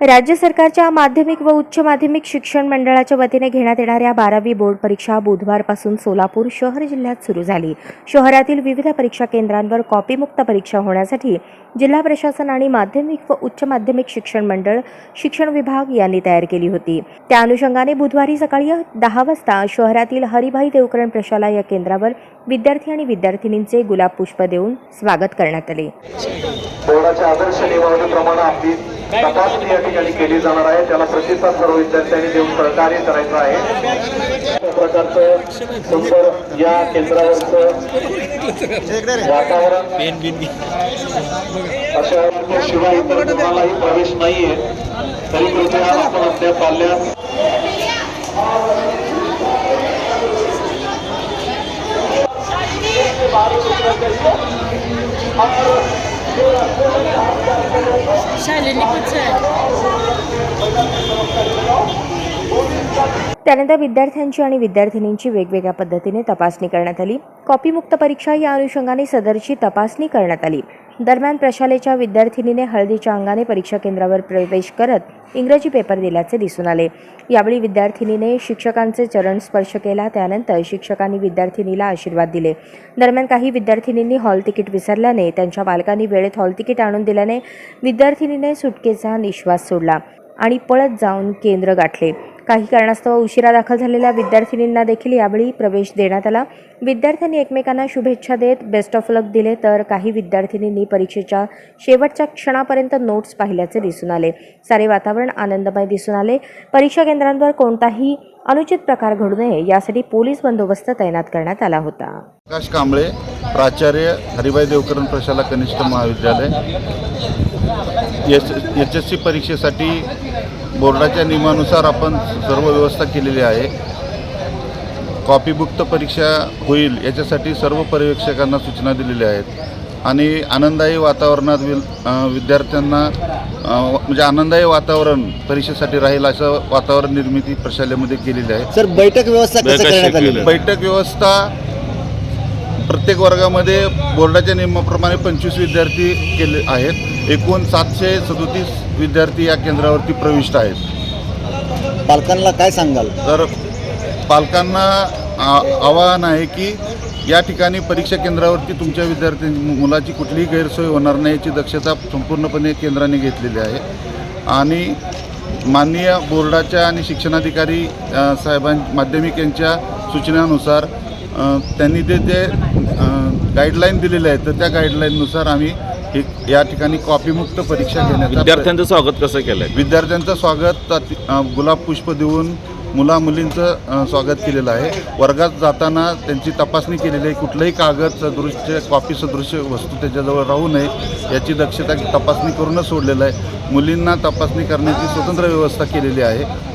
राज्य सरकारच्या माध्यमिक व उच्च माध्यमिक शिक्षण मंडळाच्या वतीने घेण्यात येणाऱ्या बारावी बोर्ड परीक्षा बुधवारपासून सोलापूर शहर जिल्ह्यात सुरू झाली. शहरातील विविध परीक्षा केंद्रांवर कॉपीमुक्त परीक्षा होण्यासाठी जिल्हा प्रशासन आणि माध्यमिक व उच्च माध्यमिक शिक्षण मंडळ शिक्षण विभाग यांनी तयार केली होती. त्या अनुषंगाने बुधवारी सकाळी दहा वाजता शहरातील हरिभाई देवकरण प्रशाला या केंद्रावर विद्यार्थी आणि विद्यार्थिनींचे गुलाब पुष्प देऊन स्वागत करण्यात आले. तपासणी या ठिकाणी केली जाणार आहे त्याला प्रतिसाद सर्व विद्यार्थ्यांनी देऊन सहकार्य करायचं आहे. अशा प्रकारचं सुंदर या केंद्रावरचं वातावरण अशा शिवाय इतर कोणालाही प्रवेश नाहीये. तरी कृपया आपण आपल्या पाल्यात शालिनी! त्यानंतर विद्यार्थ्यांची आणि विद्यार्थिनींची वेगवेगळ्या पद्धतीने तपासणी करण्यात आली. कॉपीमुक्त परीक्षा या अनुषंगाने सदरची तपासणी करण्यात आली. दरम्यान प्रशालेच्या विद्यार्थिनीने हळदीच्या अंगाने परीक्षा केंद्रावर प्रवेश करत इंग्रजी पेपर दिल्याचे दिसून आले. यावेळी विद्यार्थिनीने शिक्षकांचे चरण स्पर्श केला. त्यानंतर शिक्षकांनी विद्यार्थिनीला आशीर्वाद दिले. दरम्यान काही विद्यार्थिनींनी हॉल तिकीट विसरल्याने त्यांच्या पालकांनी वेळेत हॉल तिकीट आणून दिल्याने विद्यार्थिनीने सुटकेचा निश्वास सोडला आणि पळत जाऊन केंद्र गाठले. काही कारणास्तव उशिरा दाखल झालेल्या विद्यार्थिनींना देखील यावेळी प्रवेश देण्यात आला विद्यार्थ्यांनी एकमेकांना शुभेच्छा देत बेस्ट ऑफ लक दिले तर काही विद्यार्थिनींनी परीक्षेच्या शेवटच्या क्षणापर्यंत नोट्स पाहिल्याचे दिसून आले सारे वातावरण आनंदमय दिसून आले परीक्षा केंद्रांवर कोणताही अनुचित प्रकार घडू नये यासाठी पोलीस बंदोबस्त तैनात करण्यात आला होता प्रकाश कांबळे प्राचार्य हरिभाई देवकरण प्रशाला कनिष्ठ महाविद्यालय एस एच एस सी परीक्षेसाठी बोर्डाच्या नियमानुसार आपण सर्व व्यवस्था केलेली आहे. कॉपीमुक्त परीक्षा होईल याच्यासाठी सर्व पर्यवेक्षकांना सूचना दिलेल्या आहेत. आणि आनंददायी वातावरणात विल अ, विद्यार्थ्यांना म्हणजे आनंददायी वातावरण परीक्षेसाठी राहील असं वातावरण निर्मिती प्रशालेमध्ये केलेली आहे. सर बैठक व्यवस्था कसं करण्यात आली? बैठक व्यवस्था प्रत्येक वर्गामध्ये बोर्डाच्या नियमाप्रमाणे पंचवीस विद्यार्थी केले आहेत. एकूण सातशे सदोतीस विद्यार्थी या केंद्रावरती प्रविष्ट आहेत. पालकांना काय सांगाल? तर पालकांना आ- आवाहन आहे की या ठिकाणी परीक्षा केंद्रावरती तुमच्या विद्यार्थी मुलाची कुठलीही गैरसोय होणार नाही याची दक्षता संपूर्णपणे केंद्राने घेतलेली आहे. आणि माननीय बोर्डाच्या आणि शिक्षणाधिकारी साहेबां माध्यमिक यांच्या सूचनानुसार त्यांनी ते ते गाईडलाईन दिलेल्या आहेत तर त्या गाईडलाईननुसार आम्ही हे या ठिकाणी कॉपीमुक्त परीक्षा घेण्याचा विद्यार्थ्यांचं स्वागत कसं केलंय? विद्यार्थ्यांचं स्वागत गुलाब पुष्प देऊन मुला मुलींचं स्वागत केलेलं आहे. वर्गात जाताना त्यांची तपासणी केलेली आहे. कुठलंही कागद सदृश्य कॉपी सदृश्य वस्तू त्याच्याजवळ राहू नये याची दक्षता तपासणी करूनच सोडलेलं आहे. मुलींना तपासणी करण्याची स्वतंत्र व्यवस्था केलेली आहे.